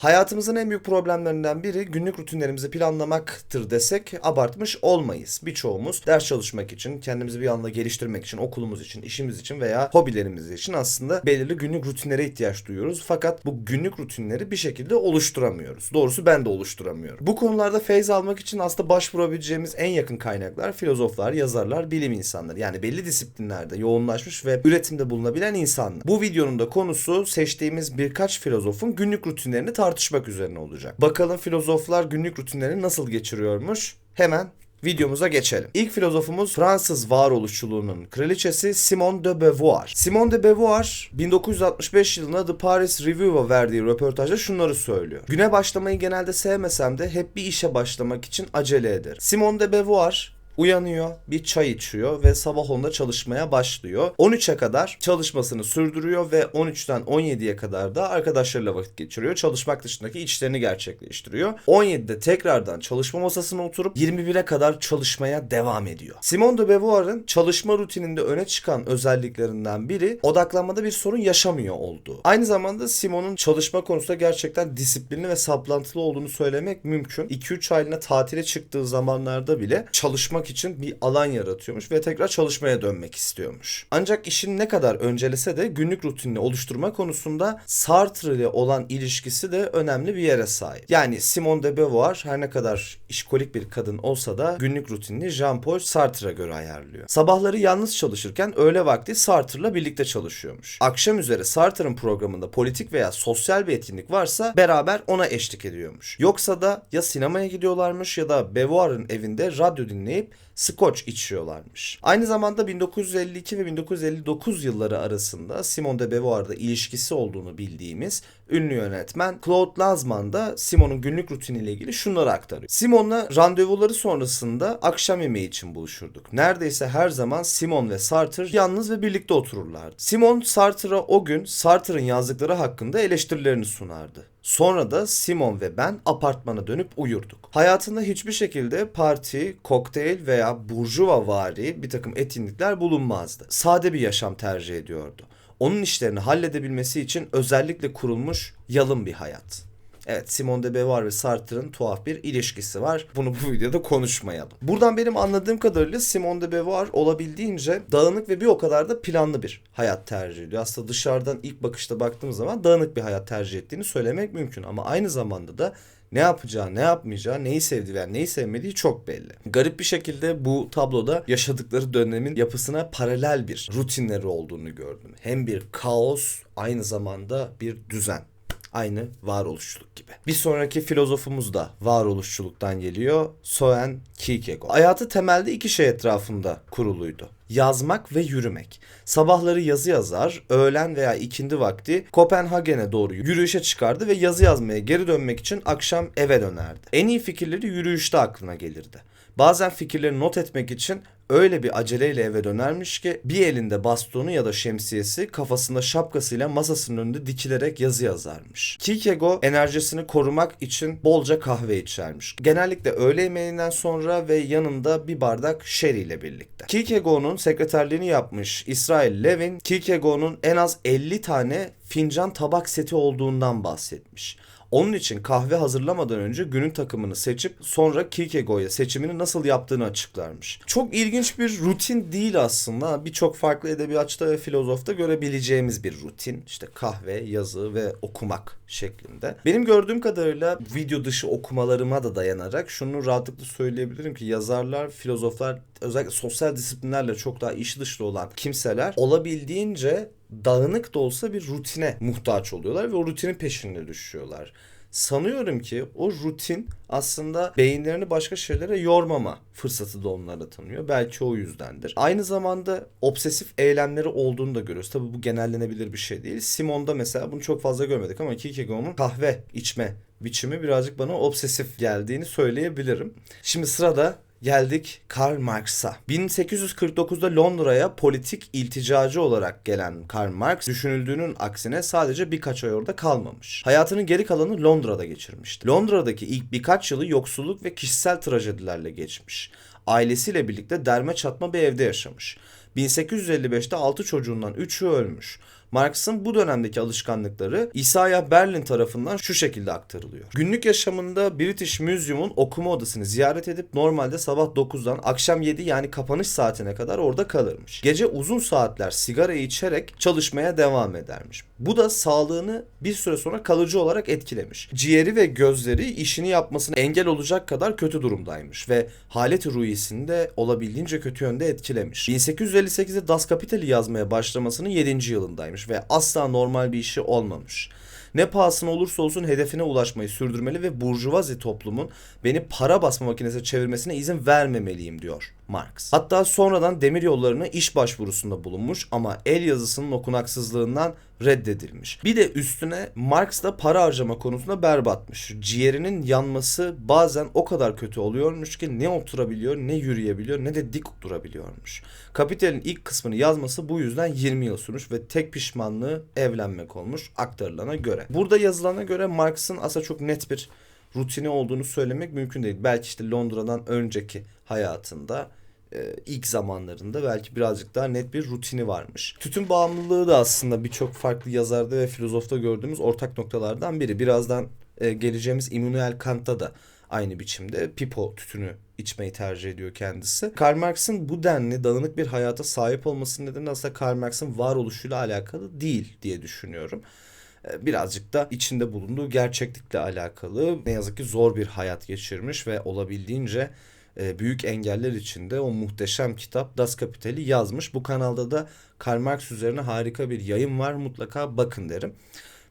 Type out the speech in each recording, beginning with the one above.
Hayatımızın en büyük problemlerinden biri günlük rutinlerimizi planlamaktır desek abartmış olmayız. Birçoğumuz ders çalışmak için, kendimizi bir anda geliştirmek için, okulumuz için, işimiz için veya hobilerimiz için aslında belirli günlük rutinlere ihtiyaç duyuyoruz. Fakat bu günlük rutinleri bir şekilde oluşturamıyoruz. Doğrusu ben de oluşturamıyorum. Bu konularda feyz almak için aslında başvurabileceğimiz en yakın kaynaklar filozoflar, yazarlar, bilim insanları. Yani belli disiplinlerde yoğunlaşmış ve üretimde bulunabilen insanlar. Bu videonun da konusu seçtiğimiz birkaç filozofun günlük rutinlerini tartışmak üzerine olacak. Bakalım filozoflar günlük rutinlerini nasıl geçiriyormuş? Hemen videomuza geçelim. İlk filozofumuz Fransız varoluşçuluğunun kraliçesi Simone de Beauvoir. Simone de Beauvoir 1965 yılında The Paris Review'a verdiği röportajda şunları söylüyor. Güne başlamayı genelde sevmesem de hep bir işe başlamak için acele ederim. Simone de Beauvoir Uyanıyor, bir çay içiyor ve sabah 10'da çalışmaya başlıyor. 13'e kadar çalışmasını sürdürüyor ve 13'ten 17'ye kadar da arkadaşlarıyla vakit geçiriyor. Çalışmak dışındaki işlerini gerçekleştiriyor. 17'de tekrardan çalışma masasına oturup 21'e kadar çalışmaya devam ediyor. Simone de Beauvoir'ın çalışma rutininde öne çıkan özelliklerinden biri odaklanmada bir sorun yaşamıyor olduğu. Aynı zamanda Simone'un çalışma konusunda gerçekten disiplinli ve saplantılı olduğunu söylemek mümkün. 2-3 aylığına tatile çıktığı zamanlarda bile çalışmak için bir alan yaratıyormuş ve tekrar çalışmaya dönmek istiyormuş. Ancak işin ne kadar öncelese de günlük rutinini oluşturma konusunda Sartre ile olan ilişkisi de önemli bir yere sahip. Yani Simone de Beauvoir her ne kadar işkolik bir kadın olsa da günlük rutinini Jean-Paul Sartre'a göre ayarlıyor. Sabahları yalnız çalışırken öğle vakti Sartre'la birlikte çalışıyormuş. Akşam üzere Sartre'ın programında politik veya sosyal bir etkinlik varsa beraber ona eşlik ediyormuş. Yoksa da ya sinemaya gidiyorlarmış ya da Beauvoir'ın evinde radyo dinleyip Scotch içiyorlarmış. Aynı zamanda 1952 ve 1959 yılları arasında Simone de Beauvoir'da ilişkisi olduğunu bildiğimiz ünlü yönetmen Claude Lanzmann da Simone'un günlük rutiniyle ilgili şunları aktarıyor. Simone'la randevuları sonrasında akşam yemeği için buluşurduk. Neredeyse her zaman Simone ve Sartre yalnız ve birlikte otururlardı. Simone Sartre'a o gün Sartre'ın yazdıkları hakkında eleştirilerini sunardı. Sonra da Simon ve ben apartmana dönüp uyurduk. Hayatında hiçbir şekilde parti, kokteyl veya burjuva vari bir takım etkinlikler bulunmazdı. Sade bir yaşam tercih ediyordu. Onun işlerini halledebilmesi için özellikle kurulmuş yalın bir hayat. Evet Simone de Beauvoir ve Sartre'ın tuhaf bir ilişkisi var. Bunu bu videoda konuşmayalım. Buradan benim anladığım kadarıyla Simone de Beauvoir olabildiğince dağınık ve bir o kadar da planlı bir hayat tercih ediyor. Aslında dışarıdan ilk bakışta baktığımız zaman dağınık bir hayat tercih ettiğini söylemek mümkün. Ama aynı zamanda da ne yapacağı, ne yapmayacağı, neyi sevdiği veya neyi sevmediği çok belli. Garip bir şekilde bu tabloda yaşadıkları dönemin yapısına paralel bir rutinleri olduğunu gördüm. Hem bir kaos, aynı zamanda bir düzen. Aynı varoluşçuluk gibi. Bir sonraki filozofumuz da varoluşçuluktan geliyor. Soen Kierkegaard. Hayatı temelde iki şey etrafında kuruluydu. Yazmak ve yürümek. Sabahları yazı yazar, öğlen veya ikindi vakti Kopenhagen'e doğru yürüyüşe çıkardı ve yazı yazmaya geri dönmek için akşam eve dönerdi. En iyi fikirleri yürüyüşte aklına gelirdi. Bazen fikirleri not etmek için öyle bir aceleyle eve dönermiş ki bir elinde bastonu ya da şemsiyesi kafasında şapkasıyla masasının önünde dikilerek yazı yazarmış. Kierkegaard enerjisini korumak için bolca kahve içermiş. Genellikle öğle yemeğinden sonra ve yanında bir bardak sherry ile birlikte. Kierkegaard'un sekreterliğini yapmış İsrail Levin, Kierkegaard'un en az 50 tane fincan tabak seti olduğundan bahsetmiş. Onun için kahve hazırlamadan önce günün takımını seçip sonra Kierkegaard'a seçimini nasıl yaptığını açıklarmış. Çok ilginç bir rutin değil aslında. Birçok farklı edebiyatçıda ve filozofta görebileceğimiz bir rutin. İşte kahve, yazı ve okumak şeklinde. Benim gördüğüm kadarıyla video dışı okumalarıma da dayanarak şunu rahatlıkla söyleyebilirim ki yazarlar, filozoflar özellikle sosyal disiplinlerle çok daha iş dışlı olan kimseler olabildiğince dağınık da olsa bir rutine muhtaç oluyorlar ve o rutinin peşinde düşüyorlar. Sanıyorum ki o rutin aslında beyinlerini başka şeylere yormama fırsatı da onlara tanıyor. Belki o yüzdendir. Aynı zamanda obsesif eylemleri olduğunu da görüyoruz. Tabii bu genellenebilir bir şey değil. Simon'da mesela bunu çok fazla görmedik ama Kierkegaard'un kahve içme biçimi birazcık bana obsesif geldiğini söyleyebilirim. Şimdi sırada Geldik Karl Marx'a. 1849'da Londra'ya politik ilticacı olarak gelen Karl Marx düşünüldüğünün aksine sadece birkaç ay orada kalmamış. Hayatının geri kalanı Londra'da geçirmişti. Londra'daki ilk birkaç yılı yoksulluk ve kişisel trajedilerle geçmiş. Ailesiyle birlikte derme çatma bir evde yaşamış. 1855'te 6 çocuğundan 3'ü ölmüş. Marx'ın bu dönemdeki alışkanlıkları Isaiah Berlin tarafından şu şekilde aktarılıyor. Günlük yaşamında British Museum'un okuma odasını ziyaret edip normalde sabah 9'dan akşam 7 yani kapanış saatine kadar orada kalırmış. Gece uzun saatler sigara içerek çalışmaya devam edermiş. Bu da sağlığını bir süre sonra kalıcı olarak etkilemiş. Ciğeri ve gözleri işini yapmasına engel olacak kadar kötü durumdaymış ve haleti ruhiyesini de olabildiğince kötü yönde etkilemiş. 1858'de Das Kapital'i yazmaya başlamasının 7. yılındaymış ve asla normal bir işi olmamış. Ne pahasına olursa olsun hedefine ulaşmayı sürdürmeli ve burjuvazi toplumun beni para basma makinesine çevirmesine izin vermemeliyim diyor Marx. Hatta sonradan demir yollarına iş başvurusunda bulunmuş ama el yazısının okunaksızlığından reddedilmiş. Bir de üstüne Marx da para harcama konusunda berbatmış. Ciğerinin yanması bazen o kadar kötü oluyormuş ki ne oturabiliyor ne yürüyebiliyor ne de dik durabiliyormuş. Kapital'in ilk kısmını yazması bu yüzden 20 yıl sürmüş ve tek pişmanlığı evlenmek olmuş aktarılana göre. Burada yazılana göre Marx'ın aslında çok net bir rutini olduğunu söylemek mümkün değil. Belki işte Londra'dan önceki hayatında ilk zamanlarında belki birazcık daha net bir rutini varmış. Tütün bağımlılığı da aslında birçok farklı yazarda ve filozofta gördüğümüz ortak noktalardan biri. Birazdan e, geleceğimiz Immanuel Kant'ta da aynı biçimde pipo tütünü içmeyi tercih ediyor kendisi. Karl Marx'ın bu denli dağınık bir hayata sahip olmasının nedeni aslında Karl Marx'ın varoluşuyla alakalı değil diye düşünüyorum e, birazcık da içinde bulunduğu gerçeklikle alakalı. Ne yazık ki zor bir hayat geçirmiş ve olabildiğince e, büyük engeller içinde o muhteşem kitap Das Kapital'i yazmış. Bu kanalda da Karl Marx üzerine harika bir yayın var. Mutlaka bakın derim.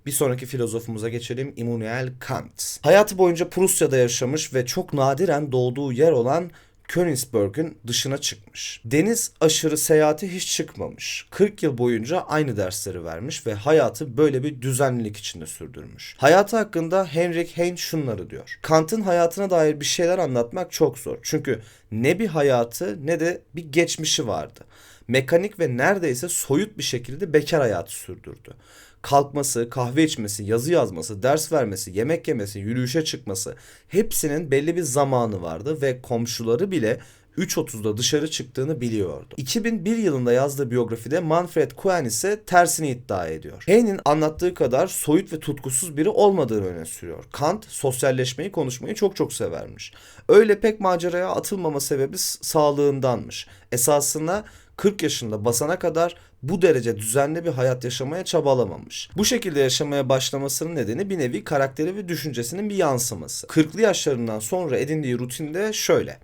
Bir sonraki filozofumuza geçelim Immanuel Kant. Hayatı boyunca Prusya'da yaşamış ve çok nadiren doğduğu yer olan Königsberg'ün dışına çıkmış. Deniz aşırı seyahati hiç çıkmamış. 40 yıl boyunca aynı dersleri vermiş ve hayatı böyle bir düzenlilik içinde sürdürmüş. Hayatı hakkında Heinrich Heine şunları diyor. Kant'ın hayatına dair bir şeyler anlatmak çok zor. Çünkü ne bir hayatı ne de bir geçmişi vardı. Mekanik ve neredeyse soyut bir şekilde bekar hayatı sürdürdü kalkması, kahve içmesi, yazı yazması, ders vermesi, yemek yemesi, yürüyüşe çıkması hepsinin belli bir zamanı vardı ve komşuları bile 3.30'da dışarı çıktığını biliyordu. 2001 yılında yazdığı biyografide Manfred Cohen ise tersini iddia ediyor. Heine'in anlattığı kadar soyut ve tutkusuz biri olmadığını öne sürüyor. Kant sosyalleşmeyi, konuşmayı çok çok severmiş. Öyle pek maceraya atılmama sebebi sağlığındanmış. Esasında 40 yaşında basana kadar bu derece düzenli bir hayat yaşamaya çabalamamış. Bu şekilde yaşamaya başlamasının nedeni bir nevi karakteri ve düşüncesinin bir yansıması. 40'lı yaşlarından sonra edindiği rutinde şöyle.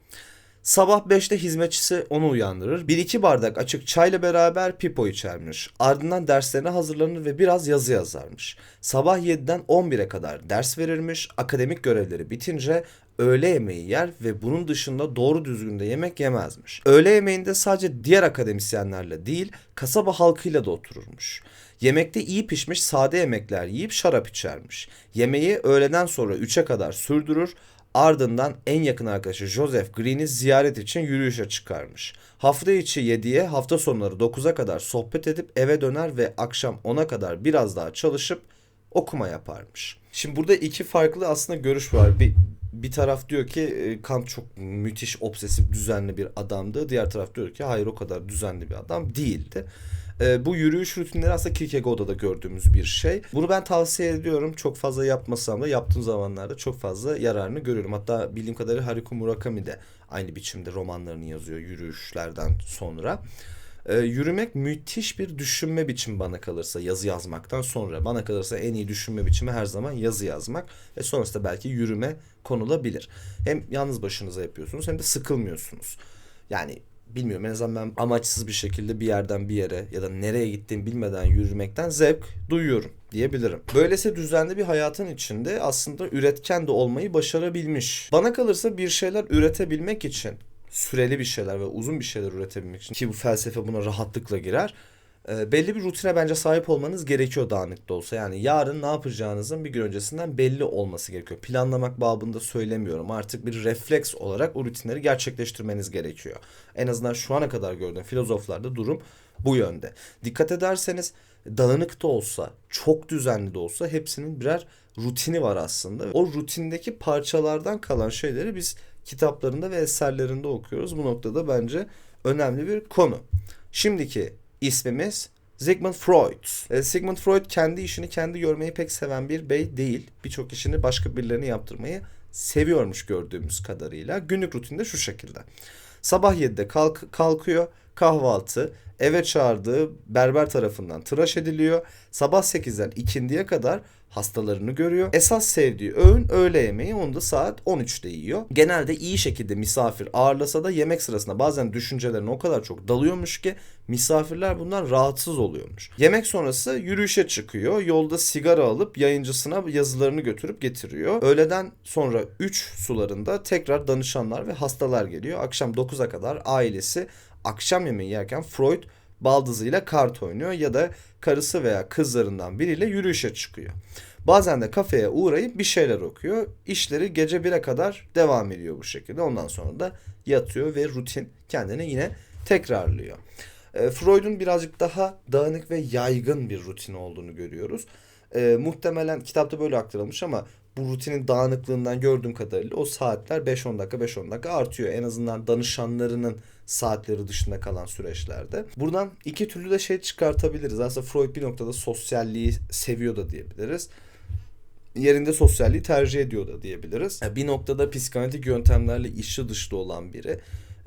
Sabah 5'te hizmetçisi onu uyandırır. Bir iki bardak açık çayla beraber pipo içermiş. Ardından derslerine hazırlanır ve biraz yazı yazarmış. Sabah 7'den 11'e kadar ders verirmiş. Akademik görevleri bitince öğle yemeği yer ve bunun dışında doğru düzgün de yemek yemezmiş. Öğle yemeğinde sadece diğer akademisyenlerle değil kasaba halkıyla da otururmuş. Yemekte iyi pişmiş sade yemekler yiyip şarap içermiş. Yemeği öğleden sonra 3'e kadar sürdürür. Ardından en yakın arkadaşı Joseph Green'i ziyaret için yürüyüşe çıkarmış. Hafta içi 7'ye hafta sonları 9'a kadar sohbet edip eve döner ve akşam 10'a kadar biraz daha çalışıp okuma yaparmış. Şimdi burada iki farklı aslında görüş var. Bir, bir taraf diyor ki e, Kant çok müthiş, obsesif, düzenli bir adamdı. Diğer taraf diyor ki hayır o kadar düzenli bir adam değildi. E, bu yürüyüş rutinleri aslında Kierkegaard'da da gördüğümüz bir şey. Bunu ben tavsiye ediyorum. Çok fazla yapmasam da yaptığım zamanlarda çok fazla yararını görüyorum. Hatta bildiğim kadarıyla Haruki Murakami de aynı biçimde romanlarını yazıyor yürüyüşlerden sonra. E, yürümek müthiş bir düşünme biçimi bana kalırsa yazı yazmaktan sonra. Bana kalırsa en iyi düşünme biçimi her zaman yazı yazmak ve sonrasında belki yürüme konulabilir. Hem yalnız başınıza yapıyorsunuz hem de sıkılmıyorsunuz. Yani bilmiyorum en azından ben amaçsız bir şekilde bir yerden bir yere ya da nereye gittiğimi bilmeden yürümekten zevk duyuyorum diyebilirim. Böylese düzenli bir hayatın içinde aslında üretken de olmayı başarabilmiş. Bana kalırsa bir şeyler üretebilmek için süreli bir şeyler ve uzun bir şeyler üretebilmek için ki bu felsefe buna rahatlıkla girer. E, belli bir rutine bence sahip olmanız gerekiyor dağınık da olsa. Yani yarın ne yapacağınızın bir gün öncesinden belli olması gerekiyor. Planlamak babında söylemiyorum. Artık bir refleks olarak o rutinleri gerçekleştirmeniz gerekiyor. En azından şu ana kadar gördüğüm filozoflarda durum bu yönde. Dikkat ederseniz dağınık da olsa, çok düzenli de olsa hepsinin birer rutini var aslında. O rutindeki parçalardan kalan şeyleri biz kitaplarında ve eserlerinde okuyoruz. Bu noktada bence önemli bir konu. Şimdiki ismimiz Sigmund Freud. E, Sigmund Freud kendi işini kendi görmeyi pek seven bir bey değil. Birçok işini başka birilerine yaptırmayı seviyormuş gördüğümüz kadarıyla. Günlük rutinde şu şekilde. Sabah 7'de kalk, kalkıyor, kahvaltı, eve çağırdığı berber tarafından tıraş ediliyor. Sabah 8'den ikindiye kadar hastalarını görüyor. Esas sevdiği öğün öğle yemeği onu da saat 13'te yiyor. Genelde iyi şekilde misafir ağırlasa da yemek sırasında bazen düşüncelerine o kadar çok dalıyormuş ki misafirler bundan rahatsız oluyormuş. Yemek sonrası yürüyüşe çıkıyor. Yolda sigara alıp yayıncısına yazılarını götürüp getiriyor. Öğleden sonra 3 sularında tekrar danışanlar ve hastalar geliyor. Akşam 9'a kadar ailesi akşam yemeği yerken Freud baldızıyla kart oynuyor ya da karısı veya kızlarından biriyle yürüyüşe çıkıyor. Bazen de kafeye uğrayıp bir şeyler okuyor. İşleri gece 1'e kadar devam ediyor bu şekilde. Ondan sonra da yatıyor ve rutin kendini yine tekrarlıyor. E, Freud'un birazcık daha dağınık ve yaygın bir rutin olduğunu görüyoruz. E, muhtemelen kitapta böyle aktarılmış ama bu rutinin dağınıklığından gördüğüm kadarıyla o saatler 5-10 dakika 5-10 dakika artıyor. En azından danışanlarının saatleri dışında kalan süreçlerde. Buradan iki türlü de şey çıkartabiliriz. Aslında Freud bir noktada sosyalliği seviyor da diyebiliriz. Yerinde sosyalliği tercih ediyor da diyebiliriz. Bir noktada psikanalitik yöntemlerle işi dışlı olan biri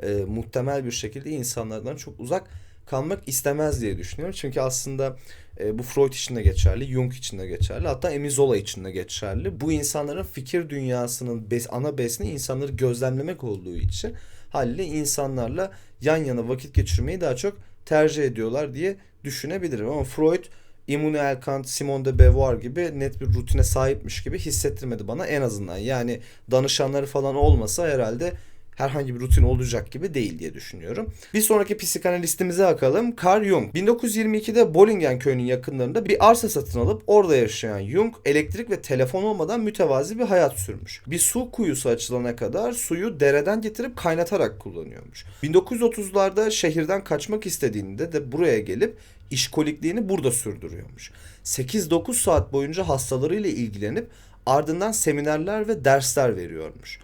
e, muhtemel bir şekilde insanlardan çok uzak kalmak istemez diye düşünüyorum. Çünkü aslında e, bu Freud için de geçerli, Jung için de geçerli, hatta Emile Zola için de geçerli. Bu insanların fikir dünyasının bes, ana besni insanları gözlemlemek olduğu için haliyle insanlarla yan yana vakit geçirmeyi daha çok tercih ediyorlar diye düşünebilirim. Ama Freud Immanuel Kant, Simone de Beauvoir gibi net bir rutine sahipmiş gibi hissettirmedi bana en azından. Yani danışanları falan olmasa herhalde herhangi bir rutin olacak gibi değil diye düşünüyorum. Bir sonraki psikanalistimize bakalım. Carl Jung. 1922'de Bollingen köyünün yakınlarında bir arsa satın alıp orada yaşayan Jung elektrik ve telefon olmadan mütevazi bir hayat sürmüş. Bir su kuyusu açılana kadar suyu dereden getirip kaynatarak kullanıyormuş. 1930'larda şehirden kaçmak istediğinde de buraya gelip işkolikliğini burada sürdürüyormuş. 8-9 saat boyunca hastalarıyla ilgilenip ardından seminerler ve dersler veriyormuş.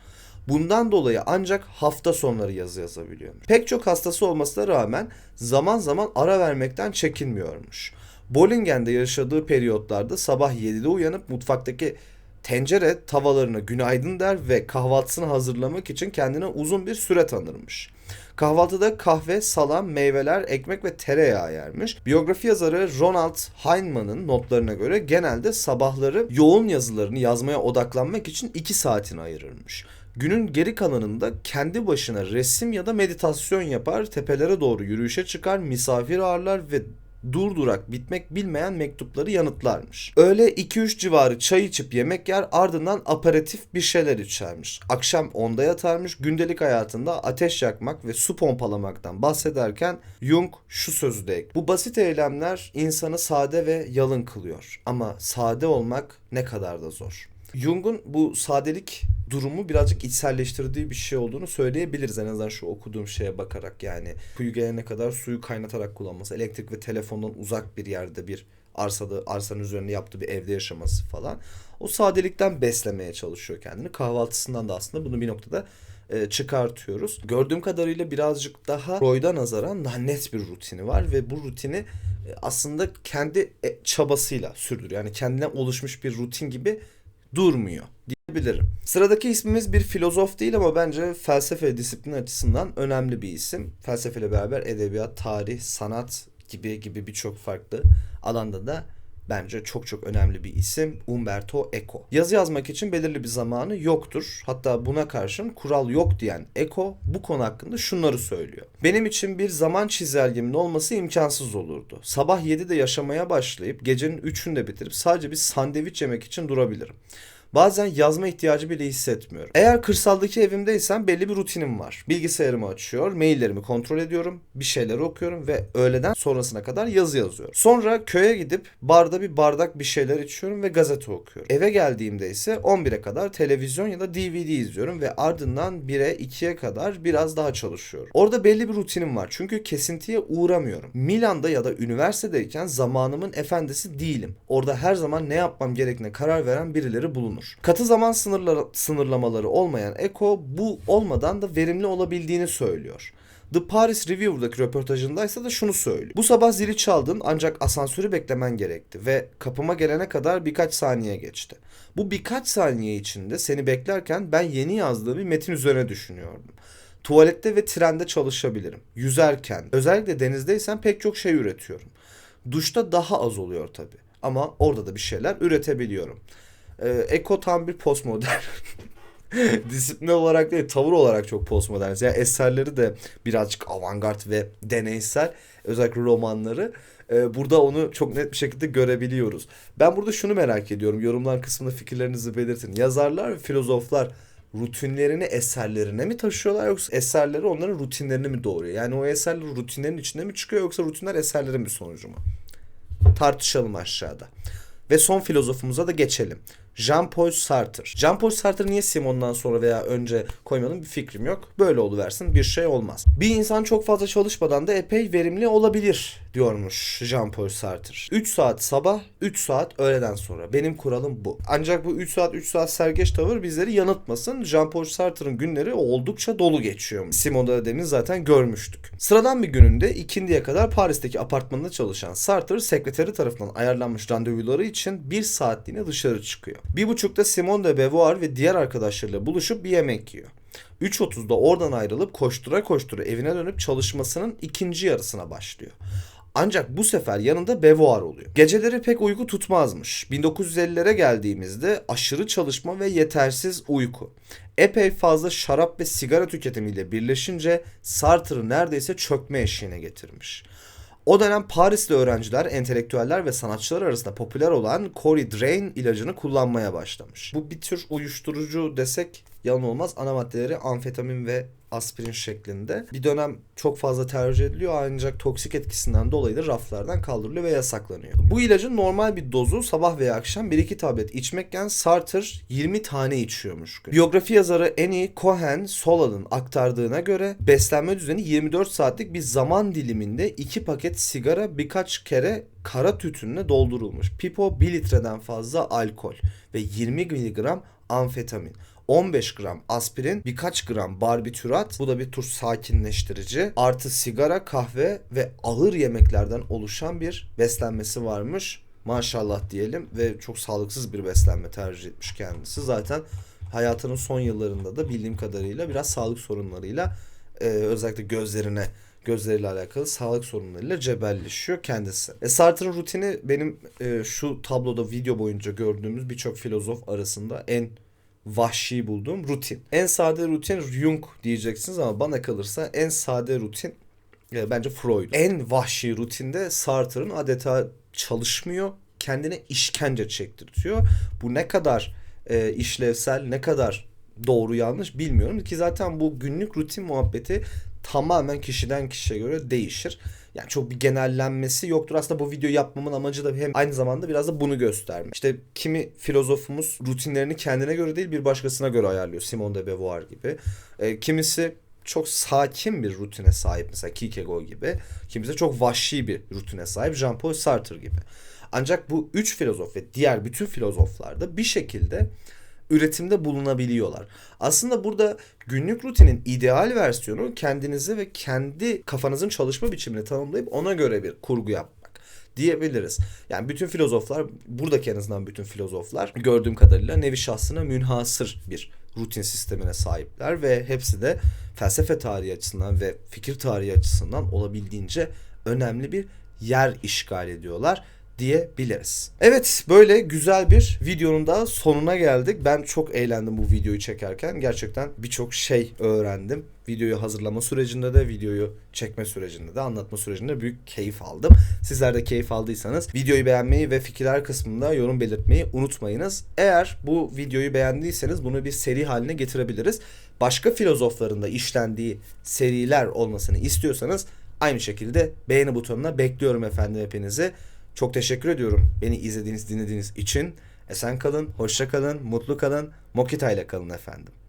Bundan dolayı ancak hafta sonları yazı yazabiliyormuş. Pek çok hastası olmasına rağmen zaman zaman ara vermekten çekinmiyormuş. Bollingen'de yaşadığı periyotlarda sabah 7'de uyanıp mutfaktaki tencere tavalarına günaydın der ve kahvaltısını hazırlamak için kendine uzun bir süre tanırmış. Kahvaltıda kahve, salam, meyveler, ekmek ve tereyağı yermiş. Biyografi yazarı Ronald Heineman'ın notlarına göre genelde sabahları yoğun yazılarını yazmaya odaklanmak için 2 saatini ayırırmış. Günün geri kalanında kendi başına resim ya da meditasyon yapar, tepelere doğru yürüyüşe çıkar, misafir ağırlar ve durdurak bitmek bilmeyen mektupları yanıtlarmış. Öyle 2-3 civarı çay içip yemek yer ardından aperatif bir şeyler içermiş. Akşam onda yatarmış gündelik hayatında ateş yakmak ve su pompalamaktan bahsederken Jung şu sözü de ek. Bu basit eylemler insanı sade ve yalın kılıyor. Ama sade olmak ne kadar da zor. Jung'un bu sadelik durumu birazcık içselleştirdiği bir şey olduğunu söyleyebiliriz en azından şu okuduğum şeye bakarak yani. Kuyu gelene kadar suyu kaynatarak kullanması, elektrik ve telefondan uzak bir yerde bir arsada arsanın üzerinde yaptığı bir evde yaşaması falan. O sadelikten beslemeye çalışıyor kendini. Kahvaltısından da aslında bunu bir noktada e, çıkartıyoruz. Gördüğüm kadarıyla birazcık daha Freud'a nazaran daha net bir rutini var ve bu rutini e, aslında kendi e, çabasıyla sürdürüyor. Yani kendine oluşmuş bir rutin gibi durmuyor diyebilirim. Sıradaki ismimiz bir filozof değil ama bence felsefe disiplini açısından önemli bir isim. Felsefeyle beraber edebiyat, tarih, sanat gibi gibi birçok farklı alanda da bence çok çok önemli bir isim Umberto Eco. Yazı yazmak için belirli bir zamanı yoktur. Hatta buna karşın kural yok diyen Eco bu konu hakkında şunları söylüyor. Benim için bir zaman çizelgemin olması imkansız olurdu. Sabah 7'de yaşamaya başlayıp gecenin 3'ünde bitirip sadece bir sandviç yemek için durabilirim. Bazen yazma ihtiyacı bile hissetmiyorum. Eğer kırsaldaki evimdeysem belli bir rutinim var. Bilgisayarımı açıyor, maillerimi kontrol ediyorum, bir şeyler okuyorum ve öğleden sonrasına kadar yazı yazıyorum. Sonra köye gidip barda bir bardak bir şeyler içiyorum ve gazete okuyorum. Eve geldiğimde ise 11'e kadar televizyon ya da DVD izliyorum ve ardından 1'e 2'ye kadar biraz daha çalışıyorum. Orada belli bir rutinim var çünkü kesintiye uğramıyorum. Milan'da ya da üniversitedeyken zamanımın efendisi değilim. Orada her zaman ne yapmam gerektiğine karar veren birileri bulunur olur. Katı zaman sınırları, sınırlamaları olmayan Eko bu olmadan da verimli olabildiğini söylüyor. The Paris Review'daki röportajındaysa da şunu söylüyor. Bu sabah zili çaldın ancak asansörü beklemen gerekti ve kapıma gelene kadar birkaç saniye geçti. Bu birkaç saniye içinde seni beklerken ben yeni yazdığım bir metin üzerine düşünüyordum. Tuvalette ve trende çalışabilirim. Yüzerken, özellikle denizdeysen pek çok şey üretiyorum. Duşta daha az oluyor tabii. Ama orada da bir şeyler üretebiliyorum. Ee, Eko tam bir postmodern. Disiplin olarak değil, tavır olarak çok postmodern. Yani eserleri de birazcık avantgard ve deneysel. Özellikle romanları. Ee, burada onu çok net bir şekilde görebiliyoruz. Ben burada şunu merak ediyorum. Yorumlar kısmında fikirlerinizi belirtin. Yazarlar ve filozoflar rutinlerini eserlerine mi taşıyorlar yoksa eserleri onların rutinlerini mi doğuruyor? Yani o eserler rutinlerin içinde mi çıkıyor yoksa rutinler eserlerin bir sonucu mu? Tartışalım aşağıda. Ve son filozofumuza da geçelim. Jean-Paul Sartre. Jean-Paul Sartre niye Simon'dan sonra veya önce koymadım bir fikrim yok. Böyle oluversin bir şey olmaz. Bir insan çok fazla çalışmadan da epey verimli olabilir diyormuş Jean-Paul Sartre. 3 saat sabah, 3 saat öğleden sonra. Benim kuralım bu. Ancak bu 3 saat 3 saat sergeç tavır bizleri yanıltmasın. Jean-Paul Sartre'ın günleri oldukça dolu geçiyor. Simon'da da demin zaten görmüştük. Sıradan bir gününde ikindiye kadar Paris'teki apartmanında çalışan Sartre sekreteri tarafından ayarlanmış randevuları için bir saatliğine dışarı çıkıyor. Bir buçukta Simone de Beauvoir ve diğer arkadaşlarıyla buluşup bir yemek yiyor. 3.30'da oradan ayrılıp koştura koştura evine dönüp çalışmasının ikinci yarısına başlıyor. Ancak bu sefer yanında Beauvoir oluyor. Geceleri pek uyku tutmazmış. 1950'lere geldiğimizde aşırı çalışma ve yetersiz uyku. Epey fazla şarap ve sigara tüketimiyle birleşince Sartre'ı neredeyse çökme eşiğine getirmiş. O dönem Parisli öğrenciler, entelektüeller ve sanatçılar arasında popüler olan Coridrain ilacını kullanmaya başlamış. Bu bir tür uyuşturucu desek yalan olmaz. Ana maddeleri amfetamin ve aspirin şeklinde. Bir dönem çok fazla tercih ediliyor ancak toksik etkisinden dolayı da raflardan kaldırılıyor ve yasaklanıyor. Bu ilacın normal bir dozu sabah veya akşam 1-2 tablet içmekken Sartre 20 tane içiyormuş. Biyografi yazarı Annie Cohen Solal'ın aktardığına göre beslenme düzeni 24 saatlik bir zaman diliminde 2 paket sigara birkaç kere kara tütünle doldurulmuş. Pipo 1 litreden fazla alkol ve 20 miligram amfetamin. 15 gram aspirin, birkaç gram barbiturat, bu da bir tür sakinleştirici, artı sigara, kahve ve ağır yemeklerden oluşan bir beslenmesi varmış. Maşallah diyelim ve çok sağlıksız bir beslenme tercih etmiş kendisi. Zaten hayatının son yıllarında da bildiğim kadarıyla biraz sağlık sorunlarıyla e, özellikle gözlerine gözleriyle alakalı sağlık sorunlarıyla cebelleşiyor kendisi. E, Sartre'ın rutini benim e, şu tabloda video boyunca gördüğümüz birçok filozof arasında en vahşi bulduğum rutin. En sade rutin Jung diyeceksiniz ama bana kalırsa en sade rutin e, bence Freud. En vahşi rutinde Sartre'ın adeta çalışmıyor, kendine işkence çektirtiyor. Bu ne kadar e, işlevsel, ne kadar doğru yanlış bilmiyorum ki zaten bu günlük rutin muhabbeti tamamen kişiden kişiye göre değişir. Yani çok bir genellenmesi yoktur. Aslında bu video yapmamın amacı da hem aynı zamanda biraz da bunu göstermek. İşte kimi filozofumuz rutinlerini kendine göre değil bir başkasına göre ayarlıyor. Simone de Beauvoir gibi. E, kimisi çok sakin bir rutine sahip mesela Kierkegaard gibi. Kimisi çok vahşi bir rutine sahip Jean-Paul Sartre gibi. Ancak bu üç filozof ve diğer bütün filozoflar da bir şekilde üretimde bulunabiliyorlar. Aslında burada günlük rutinin ideal versiyonu kendinizi ve kendi kafanızın çalışma biçimini tanımlayıp ona göre bir kurgu yapmak diyebiliriz. Yani bütün filozoflar, buradaki en azından bütün filozoflar gördüğüm kadarıyla nevi şahsına münhasır bir rutin sistemine sahipler ve hepsi de felsefe tarihi açısından ve fikir tarihi açısından olabildiğince önemli bir yer işgal ediyorlar diyebiliriz. Evet böyle güzel bir videonun da sonuna geldik. Ben çok eğlendim bu videoyu çekerken. Gerçekten birçok şey öğrendim. Videoyu hazırlama sürecinde de, videoyu çekme sürecinde de, anlatma sürecinde büyük keyif aldım. Sizler de keyif aldıysanız videoyu beğenmeyi ve fikirler kısmında yorum belirtmeyi unutmayınız. Eğer bu videoyu beğendiyseniz bunu bir seri haline getirebiliriz. Başka filozofların da işlendiği seriler olmasını istiyorsanız aynı şekilde beğeni butonuna bekliyorum efendim hepinizi. Çok teşekkür ediyorum beni izlediğiniz, dinlediğiniz için. Esen kalın, hoşça kalın, mutlu kalın, Mokita ile kalın efendim.